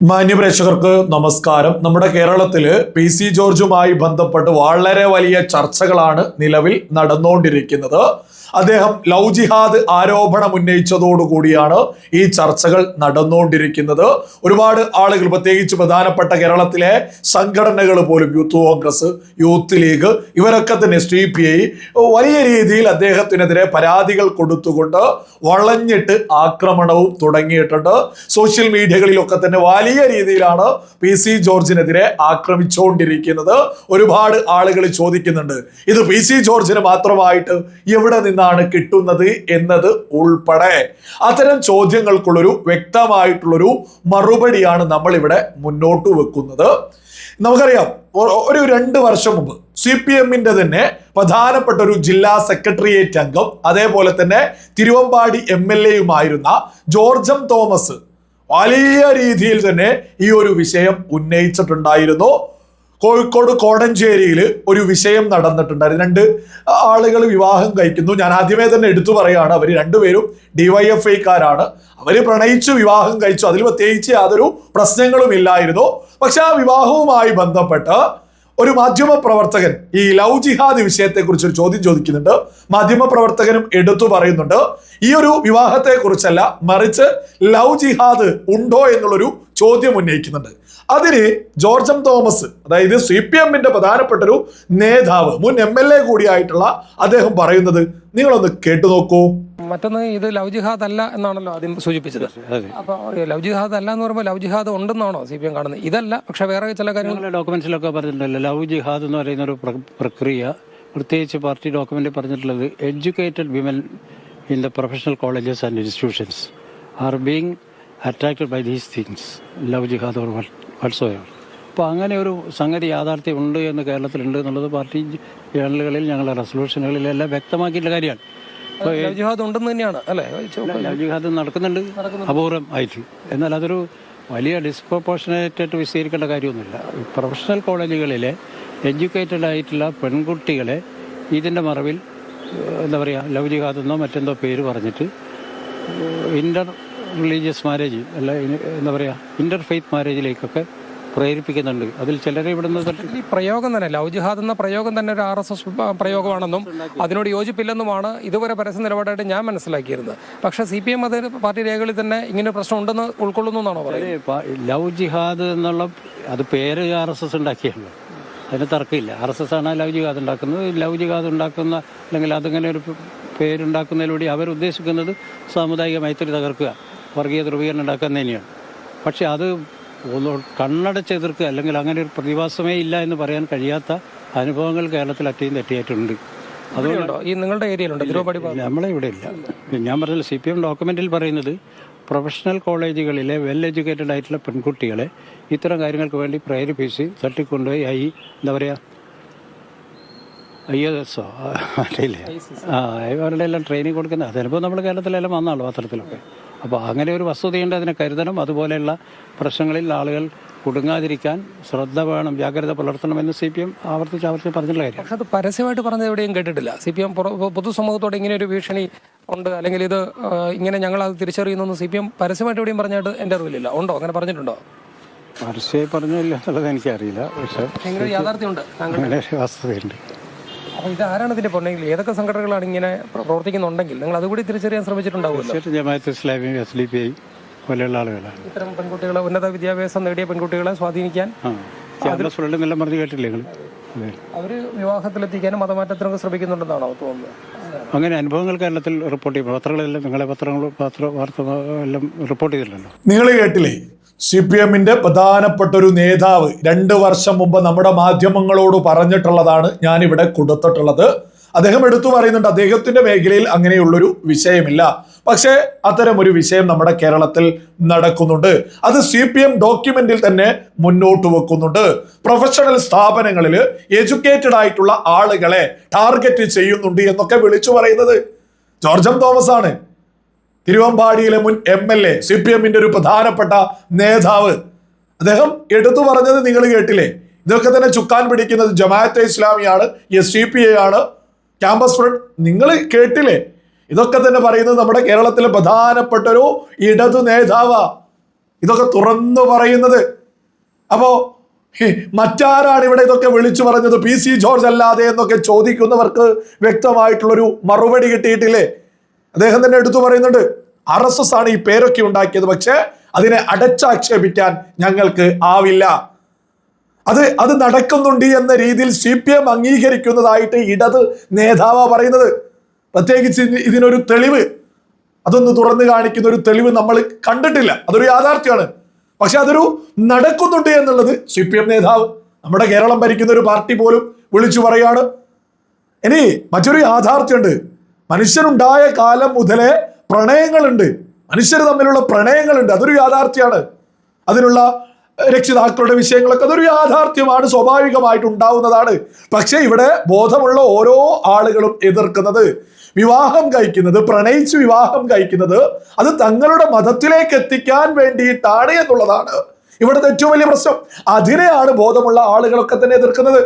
മാന്യപ്രേക്ഷകർക്ക് നമസ്കാരം. നമ്മുടെ കേരളത്തിൽ പി സി ജോർജുമായി ബന്ധപ്പെട്ട് വളരെ വലിയ ചർച്ചകളാണ് നിലവിൽ നടന്നുകൊണ്ടിരിക്കുന്നത് അദ്ദേഹം ലവ് ജിഹാദ് ആരോപണം ഉന്നയിച്ചതോടുകൂടിയാണ് ഈ ചർച്ചകൾ നടന്നുകൊണ്ടിരിക്കുന്നത്. ഒരുപാട് ആളുകൾ പ്രത്യേകിച്ച് പ്രധാനപ്പെട്ട കേരളത്തിലെ സംഘടനകൾ പോലും യൂത്ത് കോൺഗ്രസ് യൂത്ത് ലീഗ് ഇവരൊക്കെ തന്നെ സി പി ഐ വലിയ രീതിയിൽ അദ്ദേഹത്തിനെതിരെ പരാതികൾ കൊടുത്തുകൊണ്ട് വളഞ്ഞിട്ട് ആക്രമണവും തുടങ്ങിയിട്ടുണ്ട്. സോഷ്യൽ മീഡിയകളിലൊക്കെ തന്നെ വലിയ രീതിയിലാണ് പി സി ജോർജിനെതിരെ ആക്രമിച്ചുകൊണ്ടിരിക്കുന്നത്. ഒരുപാട് ആളുകൾ ചോദിക്കുന്നുണ്ട് ഇത് പി സി ജോർജിന് മാത്രമായിട്ട് എവിടെ നിന്നാണ് കിട്ടുന്നത് എന്നത് ഉൾപ്പെടെ. അത്തരം ചോദ്യങ്ങൾക്കുള്ളൊരു വ്യക്തമായിട്ടുള്ളൊരു മറുപടിയാണ് നമ്മൾ ഇവിടെ മുന്നോട്ട് വെക്കുന്നത്. നമുക്കറിയാം ഒരു രണ്ട് വർഷം മുമ്പ് സി പി എമ്മിന്റെ തന്നെ പ്രധാനപ്പെട്ട ഒരു ജില്ലാ സെക്രട്ടേറിയറ്റ് അംഗം അതേപോലെ തന്നെ തിരുവമ്പാടി എം എൽ എയുമായിരുന്ന ജോർജം തോമസ് വലിയ രീതിയിൽ തന്നെ ഈ ഒരു വിഷയം ഉന്നയിച്ചിട്ടുണ്ടായിരുന്നു. കോഴിക്കോട് കോടഞ്ചേരിയിൽ ഒരു വിഷയം നടന്നിട്ടുണ്ടായിരുന്നു. രണ്ട് ആളുകൾ വിവാഹം കഴിക്കുന്നു. ഞാൻ ആദ്യമേ തന്നെ എടുത്തു പറയുകയാണ് അവർ രണ്ടുപേരും ഡിവൈഎഫ്ഐക്കാരാണ്. അവർ പ്രണയിച്ചു വിവാഹം കഴിച്ചു. അതിൽ പ്രത്യേകിച്ച് യാതൊരു പ്രശ്നങ്ങളും ഇല്ലായിരുന്നു. പക്ഷെ ആ വിവാഹവുമായി ബന്ധപ്പെട്ട് ഒരു മാധ്യമ പ്രവർത്തകൻ ഈ ലവ് ജിഹാദ് വിഷയത്തെക്കുറിച്ച് ഒരു ചോദ്യം ചോദിക്കുന്നുണ്ട്. മാധ്യമ പ്രവർത്തകനും എടുത്തു പറയുന്നുണ്ട്. ഈ ഒരു വിവാഹത്തെക്കുറിച്ചല്ല മറിച്ച് ലവ് ജിഹാദ് ഉണ്ടോ എന്നുള്ളൊരു ചോദ്യം ഉന്നയിക്കുന്നുണ്ട്. അതിന് ജോർജം തോമസ് അതായത് സി പി എമ്മിന്റെ പ്രധാനപ്പെട്ട ഒരു നേതാവ് മുൻ എം എൽ എ കൂടിയായിട്ടുള്ള അദ്ദേഹം പറയുന്നത് നിങ്ങളൊന്ന് കേട്ടു നോക്കൂ. മറ്റൊന്ന് ഇത് ലവ് ജിഹാദ് അല്ല എന്നാണല്ലോ ആദ്യം സൂചിപ്പിച്ചത്. അപ്പൊ ലവ് ജിഹാദ് അല്ല എന്ന് പറയുമ്പോൾ ലവ് ജിഹാദ് ഉണ്ടെന്നാണോ സി പി എം കാണുന്നത്? ഇതല്ല പക്ഷെ വേറെ ചില കാര്യങ്ങൾ ഡോക്യുമെന്റ്സിലൊക്കെ പറഞ്ഞിട്ടുണ്ടല്ലോ ലവ് ജിഹാദ് എന്ന് പറയുന്ന ഒരു പ്രക്രിയ പ്രത്യേകിച്ച് പാർട്ടി ഡോക്യുമെന്റ് പറഞ്ഞിട്ടുള്ളത് educated women in the professional colleges and institutions are being attracted by these things love jihad or വത്സോയാണ് അപ്പോൾ അങ്ങനെ ഒരു സംഗതി യാഥാർത്ഥ്യം ഉണ്ട് എന്ന് കേരളത്തിലുണ്ട് എന്നുള്ളത് പാർട്ടി ജേണലുകളിൽ ഞങ്ങളുടെ റെസൊല്യൂഷനുകളിലെല്ലാം വ്യക്തമാക്കിയിട്ടുള്ള കാര്യമാണ്. ഇപ്പോൾ ലവ് ജിഹാദ് ഉണ്ടെന്ന് തന്നെയാണ് അല്ലേ? ലവ് ജിഹാദ് നടക്കുന്നുണ്ട് അപൂർവം ആയിട്ട് എന്നാൽ അതൊരു വലിയ ഡിസ്പ്രപ്പോർഷനേറ്റായിട്ട് വിശദീകരിക്കേണ്ട കാര്യമൊന്നുമില്ല. പ്രൊഫഷണൽ കോളേജുകളിലെ എഡ്യൂക്കേറ്റഡ് ആയിട്ടുള്ള പെൺകുട്ടികളെ ഇതിന്റെ മറവിൽ എന്താ പറയുക ലവ് ജിഹാദ് എന്നോ മറ്റെന്തോ പേര് പറഞ്ഞിട്ട് ഇന്റർ റിലീജിയസ് മാരേജ് അല്ല എന്താ പറയുക ഇന്റർ ഫെയ്ത്ത് മാരേജിലേക്കൊക്കെ പ്രേരിപ്പിക്കുന്നുണ്ട്. അതിൽ ചിലരെ ഇവിടുന്ന് ഈ പ്രയോഗം തന്നെ ലൗജിഹാദ് ജിഹാദ് എന്ന പ്രയോഗം തന്നെ ഒരു ആർ എസ് എസ് പ്രയോഗമാണെന്നും അതിനോട് യോജിപ്പില്ലെന്നുമാണ് ഇതുവരെ പരസ്യ നിലപാടായിട്ട് ഞാൻ മനസ്സിലാക്കിയിരുന്നത്. പക്ഷേ സി പി എം അത് പാർട്ടി രേഖകളിൽ തന്നെ ഇങ്ങനെ പ്രശ്നം ഉണ്ടെന്ന് ഉൾക്കൊള്ളുന്നു എന്നാണോ പറയുന്നത്? ലവ് ജിഹാദ് എന്നുള്ള അത് പേര് ആർ എസ് എസ് ഉണ്ടാക്കിയല്ലോ. അതിന് തർക്കമില്ല. ആർ എസ് എസ് ആണ് ലവ് ജിഹാദ് ഉണ്ടാക്കുന്നത്. ലവ് ജിഹാദ് ഉണ്ടാക്കുന്ന അല്ലെങ്കിൽ അതിങ്ങനെ ഒരു പേരുണ്ടാക്കുന്നതിലൂടെ അവരുദ്ദേശിക്കുന്നത് സാമുദായിക മൈത്രി തകർക്കുക. വർഗീയ ധ്രുവീകരണം ഉണ്ടാക്കാൻ തന്നെയാണ്. പക്ഷെ അത് കണ്ണടച്ച് എതിർക്കുക അല്ലെങ്കിൽ അങ്ങനെ ഒരു പ്രതിഭാസമേ ഇല്ല എന്ന് പറയാൻ കഴിയാത്ത അനുഭവങ്ങൾ കേരളത്തിൽ അറ്റയും തെറ്റിയായിട്ടുണ്ട്. അതുകൊണ്ടോ ഈ നിങ്ങളുടെ ഏരിയയിലുണ്ട്? തിരുവപ്പാടി നമ്മളെ ഇവിടെ ഇല്ല. ഞാൻ പറഞ്ഞില്ല സി പി എം ഡോക്യുമെന്റിൽ പറയുന്നത് പ്രൊഫഷണൽ കോളേജുകളിലെ വെൽ എഡ്യൂക്കേറ്റഡ് ആയിട്ടുള്ള പെൺകുട്ടികളെ ഇത്തരം കാര്യങ്ങൾക്ക് വേണ്ടി പ്രേരിപ്പിച്ച് തട്ടിക്കൊണ്ടുപോയി ഐ എന്താ പറയുക ഐ എസ് ഒ അല്ലേ? ആ അവരുടെ എല്ലാം ട്രെയിനിങ് കൊടുക്കുന്നത് അതിനിപ്പോൾ നമ്മൾ കേരളത്തിലെല്ലാം വന്നാണല്ലോ പത്രത്തിലൊക്കെ. അപ്പോൾ അങ്ങനെ ഒരു വസ്തുതയുണ്ട് അതിനെ കരുതണം. അതുപോലെയുള്ള പ്രശ്നങ്ങളിൽ ആളുകൾ കുടുങ്ങാതിരിക്കാൻ ശ്രദ്ധ വേണം ജാഗ്രത പുലർത്തണമെന്ന് സി പി എം ആവർത്തിച്ച് ആവർത്തിച്ച് പറഞ്ഞിട്ടുള്ള കാര്യം. പക്ഷെ അത് പരസ്യമായിട്ട് പറഞ്ഞത് എവിടെയും കേട്ടിട്ടില്ല. സി പി എം പൊതുസമൂഹത്തോട് ഇങ്ങനെ ഒരു ഭീഷണി ഉണ്ട് അല്ലെങ്കിൽ ഇത് ഇങ്ങനെ ഞങ്ങൾ അത് തിരിച്ചറിയുന്നു സി പി എം പരസ്യമായിട്ട് എവിടെയും പറഞ്ഞായിട്ട് എന്റെ അറിവിലില്ല. ഉണ്ടോ? അങ്ങനെ പറഞ്ഞിട്ടുണ്ടോ? പരസ്യമായി പറഞ്ഞില്ല എന്നുള്ളത് എനിക്കറിയില്ല. പക്ഷേ യാഥാർത്ഥ്യമുണ്ട്. അങ്ങനെ വസ്തുതയുണ്ട്. അപ്പോൾ ഇത് ആരാണ് ഇതിന്റെ പൊന്നെങ്കിൽ ഏതൊക്കെ സംഘടനകളാണ് ഇങ്ങനെ പ്രവർത്തിക്കുന്നുണ്ടെങ്കിൽ നിങ്ങൾ അതുകൂടി തിരിച്ചറിയാൻ ശ്രമിച്ചിട്ടുണ്ടാവുമല്ലോ. Jamaat Islami S D P I പോലെയുള്ള ആളുകളാണ്. ഇത്തരം പെൺകുട്ടികളെ ഉന്നത വിദ്യാഭ്യാസം നേടിയ പെൺകുട്ടികളെ സ്വാധീനിക്കാൻ ക്യാമ്പസ് ഫുള്ള് കേട്ടില്ലേ അവർ വിവാഹത്തിലെത്തിക്കാനും മതമാറ്റത്തിനൊക്കെ ശ്രമിക്കുന്നുണ്ടെന്നാണോ തോന്നുന്നത്? അങ്ങനെ അനുഭവങ്ങൾ കേരളത്തിൽ റിപ്പോർട്ട് ചെയ്യും പത്രങ്ങളെല്ലാം നിങ്ങളെ പത്രങ്ങളും പത്ര വാർത്ത എല്ലാം റിപ്പോർട്ട് ചെയ്തിട്ടുണ്ടല്ലോ നിങ്ങൾ കേട്ടില്ലേ? സി പി എമ്മിന്റെ പ്രധാനപ്പെട്ട ഒരു നേതാവ് രണ്ട് വർഷം മുമ്പ് നമ്മുടെ മാധ്യമങ്ങളോട് പറഞ്ഞിട്ടുള്ളതാണ് ഞാനിവിടെ കൊടുത്തിട്ടുള്ളത്. അദ്ദേഹം എടുത്തു പറയുന്നുണ്ട് അദ്ദേഹത്തിന്റെ മേഖലയിൽ അങ്ങനെയുള്ളൊരു വിഷയമില്ല. പക്ഷേ അത്തരം ഒരു വിഷയം നമ്മുടെ കേരളത്തിൽ നടക്കുന്നുണ്ട്. അത് സി പി എം ഡോക്യുമെന്റിൽ തന്നെ മുന്നോട്ട് വെക്കുന്നുണ്ട്. പ്രൊഫഷണൽ സ്ഥാപനങ്ങളിൽ എഡ്യൂക്കേറ്റഡ് ആയിട്ടുള്ള ആളുകളെ ടാർഗറ്റ് ചെയ്യുന്നുണ്ട് എന്നൊക്കെ വിളിച്ചു പറയുന്നത് ജോർജം തോമസ് ആണ് തിരുവമ്പാടിയിലെ മുൻ M L A C P എമ്മിന്റെ ഒരു പ്രധാനപ്പെട്ട നേതാവ്. അദ്ദേഹം എടുത്തു പറഞ്ഞത് നിങ്ങൾ കേട്ടില്ലേ? ഇതൊക്കെ തന്നെ ചുക്കാൻ പിടിക്കുന്നത് ജമാഅത്തെ ഇസ്ലാമിയാണ് എസ് ഡി പി എ ആണ്. ക്യാമ്പസ് ഫ്രണ്ട് നിങ്ങൾ കേട്ടില്ലേ? ഇതൊക്കെ തന്നെ പറയുന്നത് നമ്മുടെ കേരളത്തിലെ പ്രധാനപ്പെട്ട ഒരു ഇടതു നേതാവാ. ഇതൊക്കെ തുറന്നു പറയുന്നത്. അപ്പോ മറ്റാരാണ് ഇവിടെ ഇതൊക്കെ വിളിച്ചു പറഞ്ഞത്? പി സി ജോർജ് അല്ലാതെ എന്നൊക്കെ ചോദിക്കുന്നവർക്ക് വ്യക്തമായിട്ടുള്ളൊരു മറുപടി കിട്ടിയിട്ടില്ലേ? അദ്ദേഹം തന്നെ എടുത്തു പറയുന്നുണ്ട് ആർ എസ് എസ് ആണ് ഈ പേരൊക്കെ ഉണ്ടാക്കിയത് പക്ഷേ അതിനെ അടച്ചാക്ഷേപിക്കാൻ ഞങ്ങൾക്ക് ആവില്ല. അത് അത് നടക്കുന്നുണ്ട് എന്ന രീതിയിൽ സി പി എം അംഗീകരിക്കുന്നതായിട്ട് ഇടത് നേതാവാ പറയുന്നത്. പ്രത്യേകിച്ച് ഇതിനൊരു തെളിവ് അതൊന്ന് തുറന്നു കാണിക്കുന്ന ഒരു തെളിവ് നമ്മൾ കണ്ടിട്ടില്ല. അതൊരു യാഥാർത്ഥ്യമാണ്. പക്ഷെ അതൊരു നടക്കുന്നുണ്ട് എന്നുള്ളത് സി പി എം നേതാവ് നമ്മുടെ കേരളം ഭരിക്കുന്ന ഒരു പാർട്ടി പോലും വിളിച്ചു പറയാണ്. ഇനി മറ്റൊരു യാഥാർത്ഥ്യമുണ്ട്. മനുഷ്യരുണ്ടായ കാലം മുതലേ പ്രണയങ്ങളുണ്ട്. മനുഷ്യർ തമ്മിലുള്ള പ്രണയങ്ങളുണ്ട്. അതൊരു യാഥാർത്ഥ്യമാണ് അതിനുള്ള രക്ഷിതാക്കളുടെ വിഷയങ്ങളൊക്കെ അതൊരു യാഥാർത്ഥ്യമാണ്. സ്വാഭാവികമായിട്ട് ഉണ്ടാവുന്നതാണ്. പക്ഷേ ഇവിടെ ബോധമുള്ള ഓരോ ആളുകളും എതിർക്കുന്നത് വിവാഹം കഴിക്കുന്നത് പ്രണയിച്ച് വിവാഹം കഴിക്കുന്നത് അത് തങ്ങളുടെ മതത്തിലേക്ക് എത്തിക്കാൻ വേണ്ടിയിട്ടാണ് എന്നുള്ളതാണ് ഇവിടുത്തെ ഏറ്റവും വലിയ പ്രശ്നം. അതിനെയാണ് ബോധമുള്ള ആളുകളൊക്കെ തന്നെ എതിർക്കുന്നത്.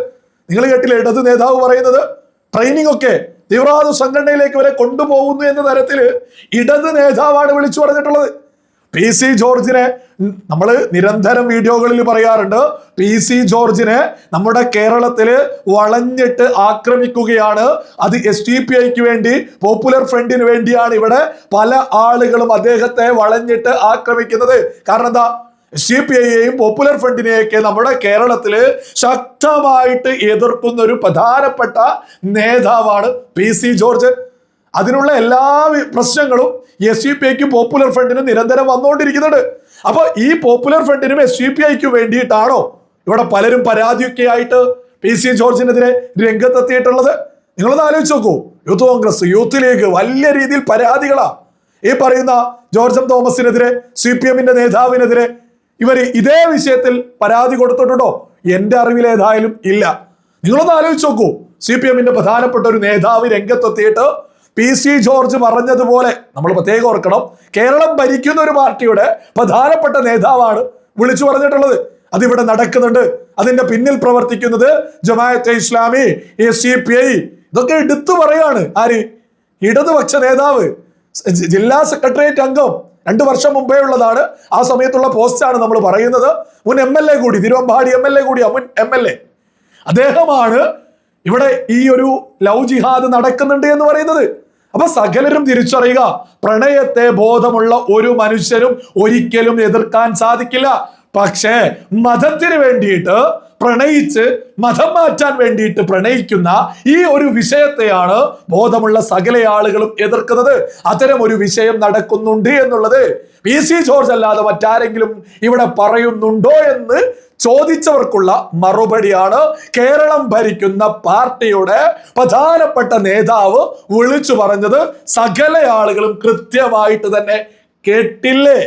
നിങ്ങൾ കേട്ടില്ല ഇടത് നേതാവ് പറയുന്നത്? ട്രെയിനിങ് ഒക്കെ തീവ്രവാദ സംഘടനയിലേക്ക് വരെ കൊണ്ടുപോകുന്നു എന്ന തരത്തിൽ ഇടത് നേതാവാണ് വിളിച്ചു പറഞ്ഞിട്ടുള്ളത്. പി സി ജോർജിനെ നമ്മൾ നിരന്തരം വീഡിയോകളിൽ പറയാറുണ്ട്. പി സി ജോർജിനെ നമ്മുടെ കേരളത്തിൽ വളഞ്ഞിട്ട് ആക്രമിക്കുകയാണ്. അത് എസ് ടി പി ഐക്ക് വേണ്ടി പോപ്പുലർ ഫ്രണ്ടിന് വേണ്ടിയാണ് ഇവിടെ പല ആളുകളും അദ്ദേഹത്തെ വളഞ്ഞിട്ട് ആക്രമിക്കുന്നത്. കാരണം എന്താ? സി പി ഐയെയും പോപ്പുലർ ഫ്രണ്ടിനെയൊക്കെ നമ്മുടെ കേരളത്തിൽ ശക്തമായിട്ട് എതിർക്കുന്ന ഒരു പ്രധാനപ്പെട്ട നേതാവാണ് പി സി ജോർജ്. അതിനുള്ള എല്ലാ പ്രശ്നങ്ങളും എസ് സി പി ഐക്കും പോപ്പുലർ ഫ്രണ്ടിനും നിരന്തരം വന്നുകൊണ്ടിരിക്കുന്നുണ്ട്. അപ്പൊ ഈ പോപ്പുലർ ഫ്രണ്ടിനും എസ് സി പി ഐക്കും വേണ്ടിയിട്ടാണോ ഇവിടെ പലരും പരാതിയൊക്കെ ആയിട്ട് പി സി ജോർജിനെതിരെ രംഗത്തെത്തിയിട്ടുള്ളത്? നിങ്ങളൊന്ന് ആലോചിച്ച് നോക്കൂ. യൂത്ത് കോൺഗ്രസ് യൂത്ത് ലീഗ് വലിയ രീതിയിൽ പരാതികളാ. ഈ പറയുന്ന ജോർജ് എം തോമസിനെതിരെ സി പി എമ്മിന്റെ നേതാവിനെതിരെ ഇവർ ഇതേ വിഷയത്തിൽ പരാതി കൊടുത്തിട്ടുണ്ടോ? എന്റെ അറിവിൽ ഏതായാലും ഇല്ല. നിങ്ങളൊന്ന് ആലോചിച്ച് നോക്കൂ. സി പി എമ്മിന്റെ പ്രധാനപ്പെട്ട ഒരു നേതാവ് രംഗത്തെത്തിയിട്ട് പി സി ജോർജ് പറഞ്ഞതുപോലെ നമ്മൾ പ്രത്യേകം ഓർക്കണം കേരളം ഭരിക്കുന്ന ഒരു പാർട്ടിയുടെ പ്രധാനപ്പെട്ട നേതാവാണ് വിളിച്ചു പറഞ്ഞിട്ടുള്ളത്. അതിവിടെ നടക്കുന്നുണ്ട്. അതിന്റെ പിന്നിൽ പ്രവർത്തിക്കുന്നത് Jamaate Islami A C P I. ഇതൊക്കെ എടുത്തു പറയാണ് ആര്? ഇടതുപക്ഷ നേതാവ് ജില്ലാ സെക്രട്ടേറിയറ്റ് അംഗം രണ്ടു വർഷം മുമ്പേ ഉള്ളതാണ്. ആ സമയത്തുള്ള പോസ്റ്റാണ് നമ്മൾ പറയുന്നത്. മുൻ എം എൽ എ കൂടി തിരുവമ്പാടി എം എൽ എ കൂടി മുൻ എം എൽ എ അദ്ദേഹമാണ് ഇവിടെ ഈ ഒരു ലവ് ജിഹാദ് നടക്കുന്നുണ്ട് എന്ന് പറയുന്നത്. അപ്പൊ സകലരും തിരിച്ചറിയുക പ്രണയത്തെ ബോധമുള്ള ഒരു മനുഷ്യരും ഒരിക്കലും എതിർക്കാൻ സാധിക്കില്ല. പക്ഷേ മതത്തിന് വേണ്ടിയിട്ട് പ്രണയിച്ച് മതം മാറ്റാൻ വേണ്ടിയിട്ട് പ്രണയിക്കുന്ന ഈ ഒരു വിഷയത്തെയാണ് ബോധമുള്ള സകല ആളുകളും എതിർക്കുന്നത്. അത്തരം ഒരു വിഷയം നടക്കുന്നുണ്ട് എന്നുള്ളത് പി സി ജോർജ് അല്ലാതെ മറ്റാരെങ്കിലും ഇവിടെ പറയുന്നുണ്ടോ എന്ന് ചോദിച്ചവർക്കുള്ള മറുപടിയാണ് കേരളം ഭരിക്കുന്ന പാർട്ടിയുടെ പ്രധാനപ്പെട്ട നേതാവ് വിളിച്ചു പറഞ്ഞത് സകല ആളുകളും കൃത്യമായിട്ട് തന്നെ കേട്ടില്ലേ?